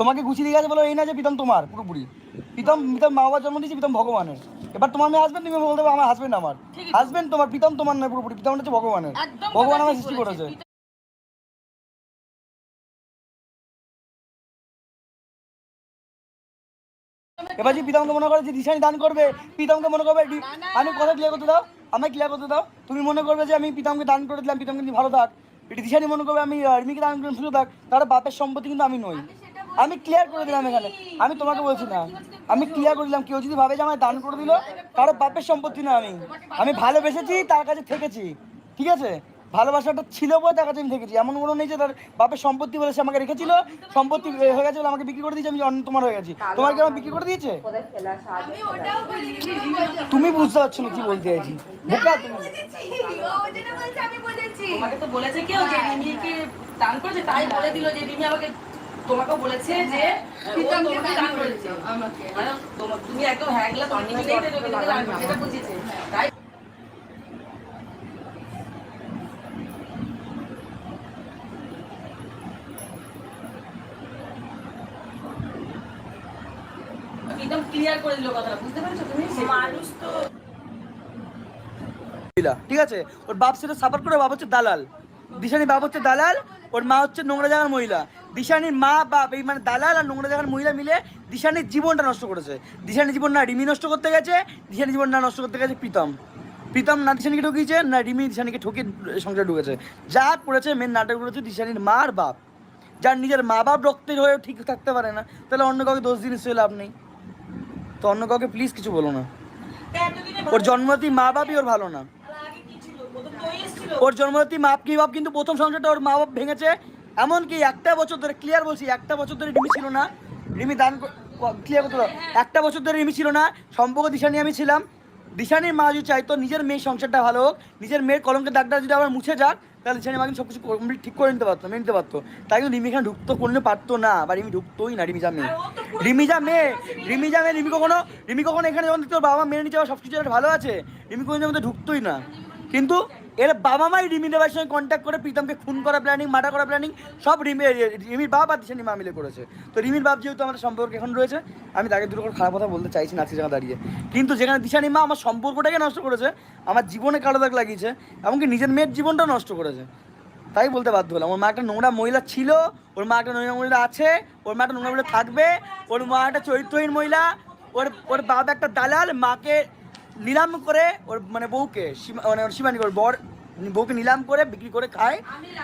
তোমাকে গুছিয়ে দিয়ে গেছে বলো এই না যে প্রীতম তোমার পুরোপুরি প্রীতম প্রীতম মা বাবার জন্ম দিয়েছে প্রীতম ভগবানের। এবার তোমার মেয়ে হাজবেন্ড তুমি বলতে আমার হাজবেন্ড আমার। হাজবেন্ড তোমার প্রীতম তোমার নয় পুরোপুরি প্রীতম হচ্ছে ভগবানের। ভগবান আমার সৃষ্টি করেছে। এবার যে প্রীতমকে মনে করে যে দিশানি দান করবে প্রীতমকে মনে করবে আমি কথা ক্লিয়ার করতে দাও আমায় ক্লিয়ার করতে দাও। তুমি মনে করবে যে আমি প্রীতমকে দান করে দিলাম প্রীতমকে তুমি ভালো থাক। এটি দিশানি মনে করবে আমি রিমিকে দান করে সুযোগ থাক। তার বাপের সম্পত্তি কিন্তু আমি নই। আমি ক্লিয়ার করে দিলাম এখানে। আমি তোমাকে বলছি না। আমি ক্লিয়ার করে দিলাম। কেউ যদি ভাবে যে আমায় দান করে দিল, কারও বাপের সম্পত্তি না আমি। আমি ভালোবেসেছি, তার কাছে থেকেছি। ঠিক আছে? ভালোবাসাটা ছিল বলে তার কাছে আমি থেকেছি। এমন কোনো নেই যে তার বাপের সম্পত্তি বলে সে আমাকে রেখেছিল, সম্পত্তি হয়ে গেছে বলে আমাকে বিক্রি করে দিয়েছে, আমি অন্য তোমার হয়ে গেছি। তোমার কি আমার বিক্রি করে দিয়েছে? তুমি বুঝতে পারছ না কি বলতে চাইছি। বোকা তুমি। তো বলেছে, কেউ দান করেছে, তাই বলে দিল যে আমাকে তোমাকে বলেছে যে ও তোমাকে দান দান করেছে। করেছে। আমাকে। মানে তুমি একদম হ্যাঁ বুঝেছে তাই একদম ক্লিয়ার করে দিল কথাটা বুঝতে পারছ তুমি? মানুষ তো ঠিক আছে? ওর বাপ সেটা সাপোর্ট করে বাবা হচ্ছে দালাল। দিশানির বাপ হচ্ছে দালাল ওর মা হচ্ছে নোংরা জায়গার মহিলা। দিশানির মা, বাপ, এই মানে দালাল আর নোংরা জায়গার মহিলা মিলে দিশানির জীবনটা নষ্ট করেছে। দিশানির জীবন না রিমি নষ্ট করতে গেছে, দিশানির জীবন না নষ্ট করতে গেছে প্রীতম। প্রীতম না দিশানিকে ঢুকিয়েছে না রিমি দিশানিকে ঠকিয়ে সংসারে ঢুকেছে। যা করেছে মেন নাটক করেছে দিশানির মা আর বাপ। যার নিজের মা বাপ রক্তের হয়েও ঠিক থাকতে পারে না, তাহলে অন্য কাউকে দোষ দিন নিশ্চয়ই লাভ নেই। তো অন্য কাউকে প্লিজ কিছু বলো না। ওর জন্মতি মা বাপই ওর ভালো না আগে কি ছিল প্রথম তো ওই এসেছিল ওর জন্মদাত্রী মাপ কি বাপ কিন্তু প্রথম সংসারটা ওর মা বাপ ভেঙেছে। এমনকি একটা বছর ধরে ক্লিয়ার বলছি একটা বছর ধরে রিমি ছিল না। রিমি দান ক্লিয়ার করতে একটা বছর ধরে রিমি ছিল না। সম্পর্ক দিশানি আমি ছিলাম। দিশানির মা যদি চাইতো নিজের মেয়ের সংসারটা ভালো হোক নিজের মেয়ের কলঙ্কের দাগটা যদি আবার মুছে যাক তাহলে দিশানি মা কিন্তু সব কিছু কমপ্লিট ঠিক করে নিতে পারতো মেনে নিতে পারতো। তাই কিন্তু রিমি এখানে ঢুকতো করলে পারতো না। বা রিমি ঢুকতোই না রিমিজা মেয়ে। রিমিজা মেয়ে রিমিজা মেয়ে রিমি কখনো রিমি কখনো এখানে যখন দেখতো বাবা মেনে নিচ্ছে সব কিছু ভালো আছে রিমি কোনো মধ্যে ঢুকতোই না। কিন্তু এর বাবা মাই রিমি দেবার সঙ্গে কন্ট্যাক্ট করে প্রীতমকে খুন করা প্ল্যানিং মার্ডার করা প্ল্যানিং সব রিমি, রিমির বাপ আর দিশানি মা মিলে করেছে। তো রিমির বাপ যেহেতু আমাদের সম্পর্ক এখন রয়েছে, আমি তাকে দুটো করে খারাপ কথা বলতে চাইছি না জায়গা দাঁড়িয়ে। কিন্তু যেখানে দিশানি মা আমার সম্পর্কটাকে নষ্ট করেছে, আমার জীবনে কালো দাগ লাগিয়েছে, এমনকি নিজের মেয়ের জীবনটাও নষ্ট করেছে। তাই বলতে বাধ্য হলাম। ওর মা একটা নোংরা মহিলা ছিল, ওর মা একটা নোংরা মহিলা আছে, ওর মা একটা নোংরা মহিলা থাকবে, ওর মা একটা চরিত্রহীন মহিলা, ওর ওর বাবা একটা দালাল, মাকে নিলাম করে ওর মানে বউকে মানে ওর সীমানি ওর বর বউকে নিলাম করে বিক্রি করে খায়।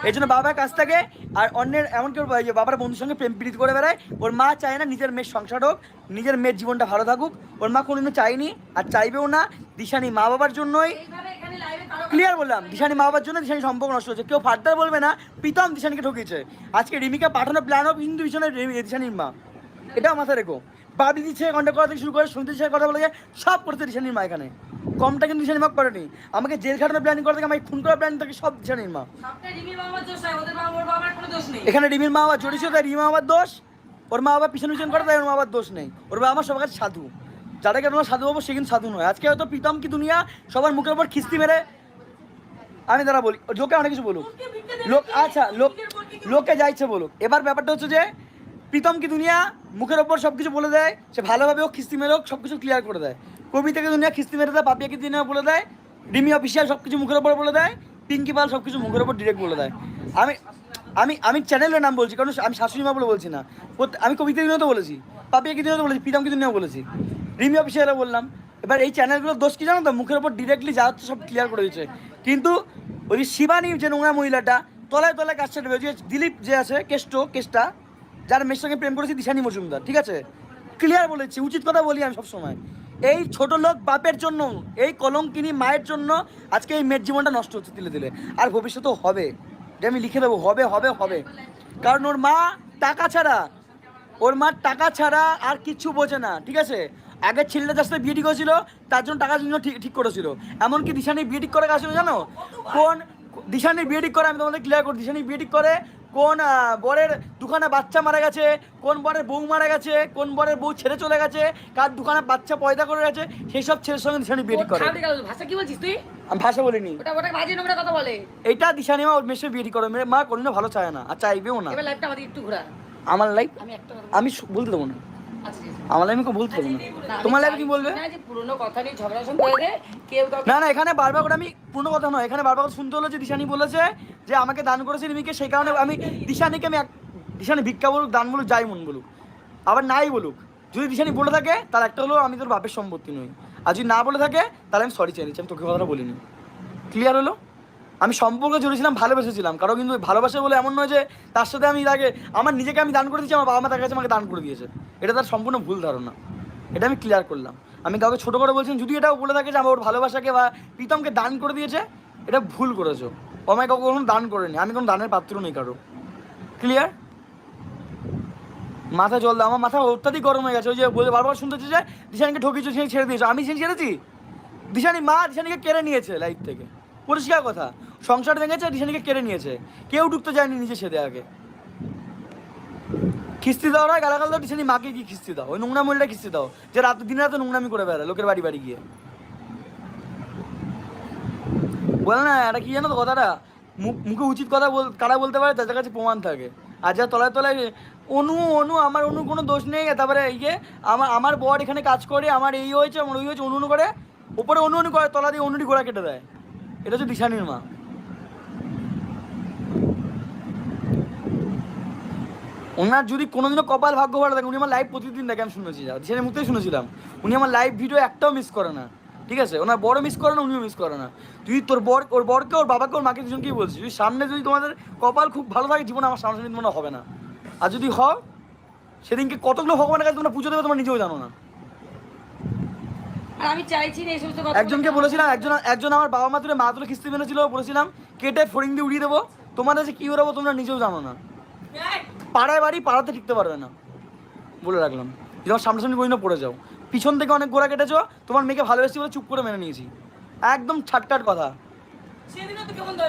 এই জন্য বাবার কাছ থেকে আর অন্যের এমনকি ওর যে বাবার বন্ধুর সঙ্গে প্রেম প্রীতি করে বেড়ায়। ওর মা চায় না নিজের মেয়ের সংসার হোক নিজের মেয়ের জীবনটা ভালো থাকুক। ওর মা কোনোদিনও চায়নি আর চাইবেও না। দিশানি মা বাবার জন্যই ক্লিয়ার বললাম দিশানি মা বাবার জন্য দিশানি সম্পর্ক নষ্ট হচ্ছে। কেউ ফার্দার বলবে না প্রীতম দিশানিকে ঠকিয়েছে। আজকে রিমিকা পাঠানো প্ল্যান অফ হিন্দু দিশানের দিশানির মা। এটাও মাথায় রেখো। বাবি দিচ্ছে কন্ট্যাক্ট করা থেকে শুরু করে শুনতে দিচ্ছে কথা বলে সব করতে দিশানির মা এখানে। কমটা কিন্তু দিশানি মা করেনি। আমাকে জেল খাটানোর প্ল্যানিং করা থেকে আমাকে খুন করার প্ল্যানিং থাকে সব দিশানির মা। হয় এখানে রিমির মা বাবা জড়িয়েছে তাই রিমা বাবার দোষ। ওর মা বাবা পিছন পিছন করে তাই ওর মা বাবার দোষ নেই। ওর বাবা আমার সবার কাছে সাধু। যাদেরকে তোমরা সাধু বাবু সে কিন্তু সাধু নয়। আজকে হয়তো প্রীতম কি দুনিয়া সবার মুখের উপর খিস্তি মেরে আমি তারা বলি লোকে অনেক কিছু বলুক। লোক আচ্ছা লোক লোকে যাইছে বলুক। এবার ব্যাপারটা হচ্ছে যে প্রীতম কি দুনিয়া মুখের ওপর সব কিছু বলে দেয়? সে ভালোভাবে হোক, খিস্তি মেরে হোক সব কিছু ক্লিয়ার করে দেয়। কবিতাকে দুনিয়া খিস্তি মেরে দেয়, পাপিয়াকে দুনিয়া বলে দেয়, ডিমি অফিসিয়াল সব কিছু মুখের ওপর বলে দেয়, পিঙ্কি পাল সব কিছু মুখের ওপর ডিরেক্ট বলে দেয়। আমি আমি আমি চ্যানেলের নাম বলছি, কারণ আমি শাশুড়ি মা বলে বলছি না। আমি কবিতা দিনেও তো বলেছি পাপিয়াকে দিনেও তো বলেছি প্রীতমকে দিনেও বলেছি। রিমি অফিসিয়ালও বললাম, এবার এই চ্যানেলগুলো দোষ কি জানো তো? মুখের ওপর ডিরেক্টলি যা হচ্ছে সব ক্লিয়ার করে দিচ্ছে কিন্তু ওই শিবানী যে নোংরা মহিলাটা, তলায় তলায় কাজটা দিলীপ যে আছে, কেষ্ট, কেষ্টা যার মেয়ের সঙ্গে প্রেম করেছি, দিশানি মজুমদার, ঠিক আছে? ক্লিয়ার বলেছি, উচিত কথা বলি আমি সবসময়। এই ছোট লোক বাপের জন্য, এই কলঙ্কিনী মায়ের জন্য আজকে এই মেয়ের জীবনটা নষ্ট হচ্ছে দিলে দিলে আর ভবিষ্যতেও হবে। এটা আমি লিখে দেবো, হবে হবে হবে। কারণ ওর মা টাকা ছাড়া, ওর মা টাকা ছাড়া আর কিচ্ছু বোঝে না, ঠিক আছে? আগের ছেলেটা যার সাথে বিয়ে ঠিক হয়েছিল, তার জন্য টাকার জন্য ঠিক ঠিক করেছিল। এমনকি দিশানি বিয়ে ঠিক করে গেছিল জানো? কোন দিশানি বিয়ে ঠিক করে, আমি তোমাদের ক্লিয়ার করি দিশানি বিয়ে ঠিক করে কোন বরের দুখানা বাচ্চা মারা গেছে কোন বরের বউ মারা গেছে কোন বরের বউ ছেড়ে চলে গেছে কার দুখানা বাচ্চা পয়দা করে গেছে সেই সব ছেলের সঙ্গে দিশানি বিয়ে করে। ভাষা কি বলছিস তুই? আমি ভাষা বলিনি। ওটা ওটা বাজে নোংরা কথা বলে। এটা দিশানি মা ওর মেয়ের সাথে বিয়ে করে। মা কোনো ভালো চায় না আর চাইবেও না। এবার লাইফটা আমাদের একটু ঘোরা। আমার লাইফ আমি একটা আমি বলতে দেবো না। আমার লাইফ বলতে না। আমি তোমার লাইফ কি বলবে? না কেউ না এখানে বারবার করে আমি কথা নয় এখানে বারবার শুনতে হলো যে দিশানি বলেছে যে আমাকে দান করেছে রিমিকে সেই কারণে আমি দিশানিকে আমি দিশানি ভিক্ষা বলুক দান বলুক যাই মন বলুক। আবার নাই বলুক। যদি দিশানি বলে থাকে তার একটা হলো আমি তোর বাপের সম্পত্তি নই। আর যদি না বলে থাকে তাহলে আমি সরি চেয়ে নিচ্ছি আমি তোকে কথাটা বলিনি। ক্লিয়ার হলো? আমি সম্পর্কে জড়িয়েছিলাম, ভালোবেসেছিলাম। কারণ কিন্তু ভালোবাসে বলে এমন নয় যে তার সাথে আমি আগে আমার নিজেকে আমি দান করে দিয়েছি, আমার বাবা মা তার কাছে আমাকে দান করে দিয়েছে। এটা তার সম্পূর্ণ ভুল ধারণা। এটা আমি ক্লিয়ার করলাম। আমি কাউকে ছোটো করে বলছি, যদি এটাও বলে থাকে যে আমার ওর ভালোবাসাকে বা প্রীতমকে দান করে দিয়েছে, এটা ভুল করেছ। ও আমায় কাউকে কখনো দান করেনি। আমি কোনো দানের পাত্র নেই কারও। ক্লিয়ার মাথা জল দাও। আমার মাথা অত্যাধিক গরম হয়ে গেছে। ওই যে বলে বারবার শুনতেছি যে দিশানিকে ঠকিয়েছো দিশানি ছেড়ে দিয়েছ। আমি দিশানি ছেড়েছি? দিশানি মা দিশানিকে কেড়ে নিয়েছে লাইফ থেকে। পরিষ্কার কথা। সংসার ভেঙেছে দিশানিকে কেড়ে নিয়েছে। কেউ ঢুকতে যায়নি নিজে সেদে আগে। খিস্তি দাও না, গালাগাল দাও দিশানি মাকে কি খিস্তি দাও। ওই নোংরা মহিলাটা খিস্তি দাও, যে রাত দিন রাতে নোংরামি করে বেড়ায়, লোকের বাড়ি বাড়ি গিয়ে। বলে না, এটা কি জানো তো কথাটা? মুখ- উচিত কথা বল কারা বলতে পারে, তাদের কাছে প্রমাণ থাকে। আর যা তলায় তলায় অনু অনু, আমার অনু কোনো দোষ নেই, তারপরে এই যে, আমার আমার বর এখানে কাজ করে, আমার এই হয়েছে, আমার ওই হয়েছে, অনু অনু করে ওপরে অনু অনু করে, তলা দিয়ে অনুটি গোড়া কেটে দেয়। এটা হচ্ছে দিশানির মা। ওনার যদি কোনোদিনও কপাল ভাগ্য ভালো থাকে উনি আমার লাইভ প্রতিদিন দেখে আমি শুনেছি যা। দিশানির মুখতেই শুনেছিলাম। উনি আমার লাইভ ভিডিও একটাও মিস করে না। ঠিক আছে? ওনার বড় মিস করে না উনিও মিস করে না। তুই তোর বর ওর বরকে ওর বাবাকে ওর মাকে দুজনকেই বলছিস। তুই সামনে যদি তোমাদের কপাল খুব ভালো থাকে জীবনে আমার সামনে সামনে মনে হবে না। আর যদি হয় সেদিনকে কতগুলো ভগবানের কাছে তোমরা পুজো দেবে তোমরা নিজেও জানো না। আমি চাইছি না এই সমস্ত কথা একজনকে বলেছিলাম একজন একজন আমার বাবা মা তুলে মা তুলে কিস্তি মেনেছিল বলেছিলাম কেটে ফড়িং দিয়ে উড়িয়ে দেবো। তোমাদের যে কী বেরোবো তোমরা নিজেও জানো না। পাড়ায় বাড়ি পাড়াতে টিকতে পারবে না। বলে রাখলাম। আমার সামনাসামনি কোনোদিনও পড়ে যাও। পিছন থেকে অনেক গোড়া কেটেছো তোমার মেয়েকে ভালোবেসি বলে চুপ করে মেনে নিয়েছি। একদম ছাটকাট কথা।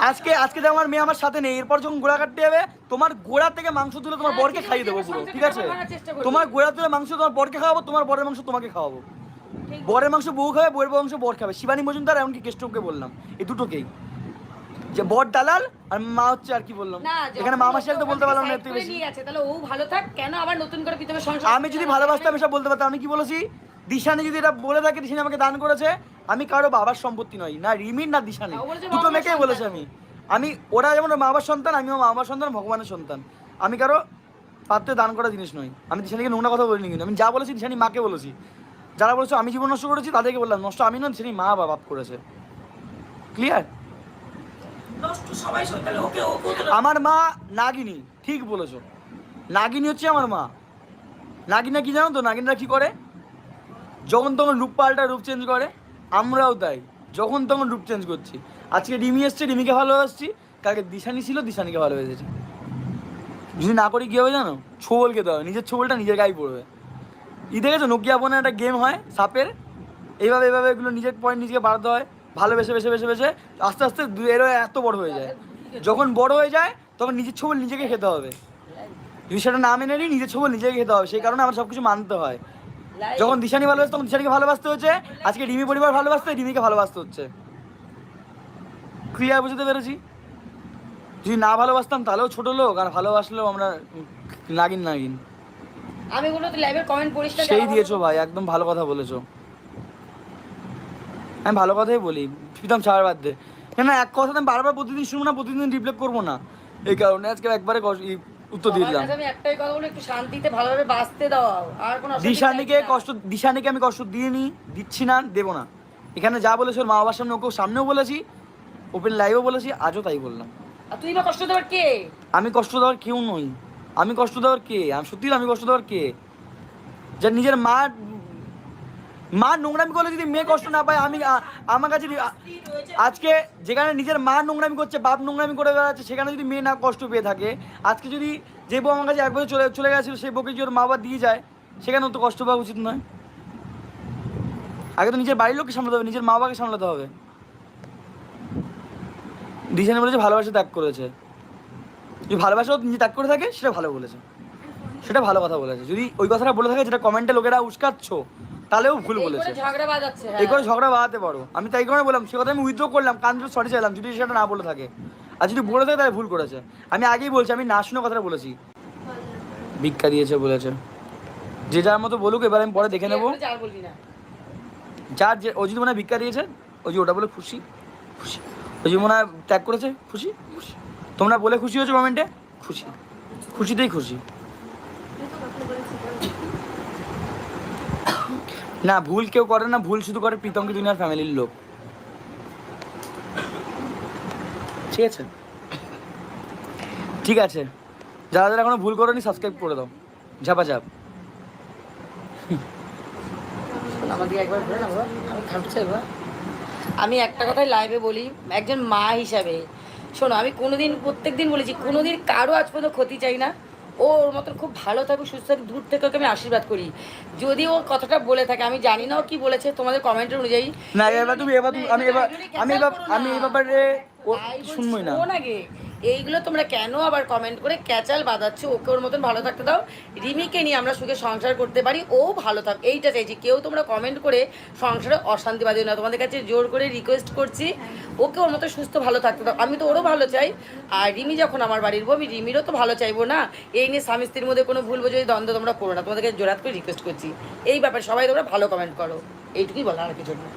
আজকে আজকে যে আমার মেয়ে আমার সাথে নেই এরপর যখন গোড়া কাটতে যাবে তোমার গোড়া থেকে মাংস তুলে তোমার হ্যাঁ, বরকে খাইয়ে দেবো পুরো ঠিক আছে। তোমার গোড়া তুলে মাংস তোমার বরকে খাওয়াবো তোমার বরের মাংস তোমাকে খাওয়াবো। বরের মাংস বউ খাবে বউয়ের মাংস বর খাবে। শিবানী মজুমদার এমনকি কেষ্টকে বললাম এই দুটোকেই। যে বর দালাল আর মা হচ্ছে আর কি বললাম। এখানে মা মাসি তো বলতে পারলাম না একটু বেশি। আছে তাহলে ও ভালো থাক কেন আবার নতুন করে সংসার আমি যদি ভালোবাসতাম এসব বলতে পারতাম আমি কি বলেছি? দিশানি যদি এটা বলে থাকে দিশানি আমাকে দান করেছে আমি কারও বাবার সম্পত্তি নই না রিমির না দিশানি দুটো মেয়েকেই। বলেছে আমি। আমি ওরা যেমন মা বাবার সন্তান আমিও মা বাবার সন্তান ভগবানের সন্তান। আমি কারও পাত্রে দান করা জিনিস নই। আমি দিশানিকে নোংরা কথা বলিনি কিন্তু আমি যা বলেছি দিশানি মাকে বলেছি। যারা বলেছ আমি জীবন নষ্ট করেছি তাদেরকে বললাম নষ্ট আমি নয় দিশানি মা বা বাপ করেছে। ক্লিয়ার নষ্ট সবাই সই তাহলে ওকে ওকে তো আমার মা নাগিনী, ঠিক বলেছ। নাগিনী হচ্ছে আমার মা। নাগিনা কি জানো তো? নাগিনরা কি করে? যখন তখন রূপ পাল্টা, রূপ চেঞ্জ করে, আমরাও তাই। যখন তখন রূপ চেঞ্জ করছি। আজকে রিমি এসছে, রিমিকে ভালোবাসছি। কালকে দিশানি ছিল, দিশানিকে ভালোবেসেছি। যদি না করি কী হবে জানো? ছোবল খেতে হবে। নিজের ছোবলটা নিজের গায়ে পড়বে। ই দেখেছ? নোকিয়া ফোনে একটা গেম হয়, সাপের। এইভাবে এইভাবে এগুলো নিজের পয়েন্ট নিজেকে বাড়াতে হয়। ভালোবেসে বেসে বেসে বেসে আস্তে আস্তে এর এত বড় হয়ে যায়। যখন বড় হয়ে যায় তখন নিজের ছবল নিজেকে খেতে হবে। যদি সেটা না মেনে নিই নিজের ছবল নিজেকে খেতে হবে। সেই কারণে আমার সব কিছু মানতে হয়। যখন দিশানি ভালোবাসতো তখন দিশানিকে ভালোবাসতে হচ্ছে আজকে রিমি পরিবার ভালোবাসতে রিমিকে ভালোবাসতে হচ্ছে। ক্লিয়ার বুঝতে পেরেছি? যদি না ভালোবাসতাম তাহলেও ছোট লোক আর ভালোবাসলেও আমরা নাগিন নাগিন। আমি লাইভের কমেন্ট পড়িস সেই দিয়েছ ভাই একদম ভালো কথা বলেছ। আমি ভালো কথাই বলি প্রীতম ছাড় বাদ দে। কেন এক কথা আমি বারবার প্রতিদিন শুনব না প্রতিদিন রিপ্লাই করব না। এই কারণে আজকে একবারে উত্তর দিয়ে দিলাম। আমি একটাই কথা বলি একটু শান্তিতে ভালোভাবে বাঁচতে দাও আর কোনো দিশানিকে কষ্ট দিশানিকে আমি কষ্ট দিইনি দিচ্ছি না দেবো না। এখানে যা বলেছে ওর মা বাবার সামনে ওকেও সামনেও বলেছি ওপেন লাইভও বলেছি আজও তাই বললাম। আর তুই বা কষ্ট দেওয়ার কে? আমি কষ্ট দেওয়ার কেউ নই। আমি কষ্ট দেওয়ার কে? আমি সত্যি আমি কষ্ট দেওয়ার কে? যার নিজের মা মা নোংরামি করলে যদি মেয়ে কষ্ট না পায়, আমি আমার কাছে আজকে যেখানে নিজের মা নোংরামি করছে, বাপ নোংরামি করে বেড়াচ্ছে, সেখানে যদি মেয়ে না কষ্ট পেয়ে থাকে, আজকে যদি যে বউ আমার কাছে এক বছর চলে চলে গেছিল, সেই বউকে যদি ওর মা বাবা দিয়ে যায়, সেখানে তো কষ্ট পাওয়া উচিত নয়। আগে তো নিজের বাড়ির লোককে সামলাতে হবে, নিজের মা বাবাকে সামলাতে হবে। ডিসাইনে বলেছে, ভালোবাসা ত্যাগ করেছে। যদি ভালোবাসাও নিজে ত্যাগ করে থাকে, সেটা ভালো বলেছে। সেটা ভালো কথা বলেছে। যদি ওই কথাটা বলে থাকে, যেটা কমেন্টে লোকেরা উস্কাচ্ছ তাহলেও ভুল বলেছে। এই করে ঝগড়া বাড়াতে পারো। আমি তাই করে বললাম সে কথা আমি উইথড্র করলাম কান সরি চাইলাম যদি সেটা না বলে থাকে। আর যদি বলে থাকে তাহলে ভুল করেছে। আমি আগেই বলছি আমি না শুনে কথাটা বলেছি। ভিক্ষা দিয়েছে বলেছে। যে যার মতো বলুক এবার আমি পরে দেখে নেব। যার যে ও যদি মনে হয় ভিক্ষা দিয়েছে ও যে ওটা বলে খুশি খুশি। ও যদি মনে হয় ত্যাগ করেছে খুশি খুশি। তোমরা বলে খুশি হয়েছো কমেন্টে খুশি। খুশিতেই খুশি। না, ভুল কেউ করে না, ভুল শুধু করে প্রীতমকে দুনিয়ার ফ্যামিলির লোক। ঠিক আছে? ঠিক আছে। যারা যারা এখনও ভুল করোনি সাবস্ক্রাইব করে দাও। ঝাপা ঝাপ। আমি আমি একটা কথাই লাইভে বলি, একজন মা হিসাবে। শোনো, আমি কোনোদিন প্রত্যেক দিন বলেছি, কোনোদিন কারও আজ পর্যন্ত ক্ষতি চাই না। ও ওর মতন খুব ভালো থাকুক, সুস্থ থাকুক, দূর থেকে ওকে আমি আশীর্বাদ করি। যদি ও কথাটা বলে থাকে, আমি জানি না ও কি বলেছে, তোমাদের কমেন্টের অনুযায়ী। না, এবার তুমি, এবার আমি এবার আমি এবার, আমি এ ব্যাপারে শুনবই না। এইগুলো তোমরা কেন আবার কমেন্ট করে ক্যাচাল বাঁধাচ্ছ ওকে ওর মতন ভালো থাকতে দাও। রিমিকে নিয়ে আমরা সুখে সংসার করতে পারি ও ভালো থাক এইটা চাইছি। কেউ তোমরা কমেন্ট করে সংসারে অশান্তি বাঁধিও না। তোমাদের কাছে জোর করে রিকোয়েস্ট করছি ওকে ওর মতো সুস্থ ভালো থাকতে দাও। আমি তো ওরও ভালো চাই। আর রিমি যখন আমার বাড়ির বউ আমি রিমিরও তো ভালো চাইব না। এই নিয়ে স্বামী স্ত্রীর মধ্যে কোনো ভুল বোঝো দ্বন্দ্ব তোমরা করো না। তোমাদেরকে জোরাত করে রিকোয়েস্ট করছি। এই ব্যাপারে সবাই তোমরা ভালো কমেন্ট করো। এইটুকুই বলা আর কিছু না।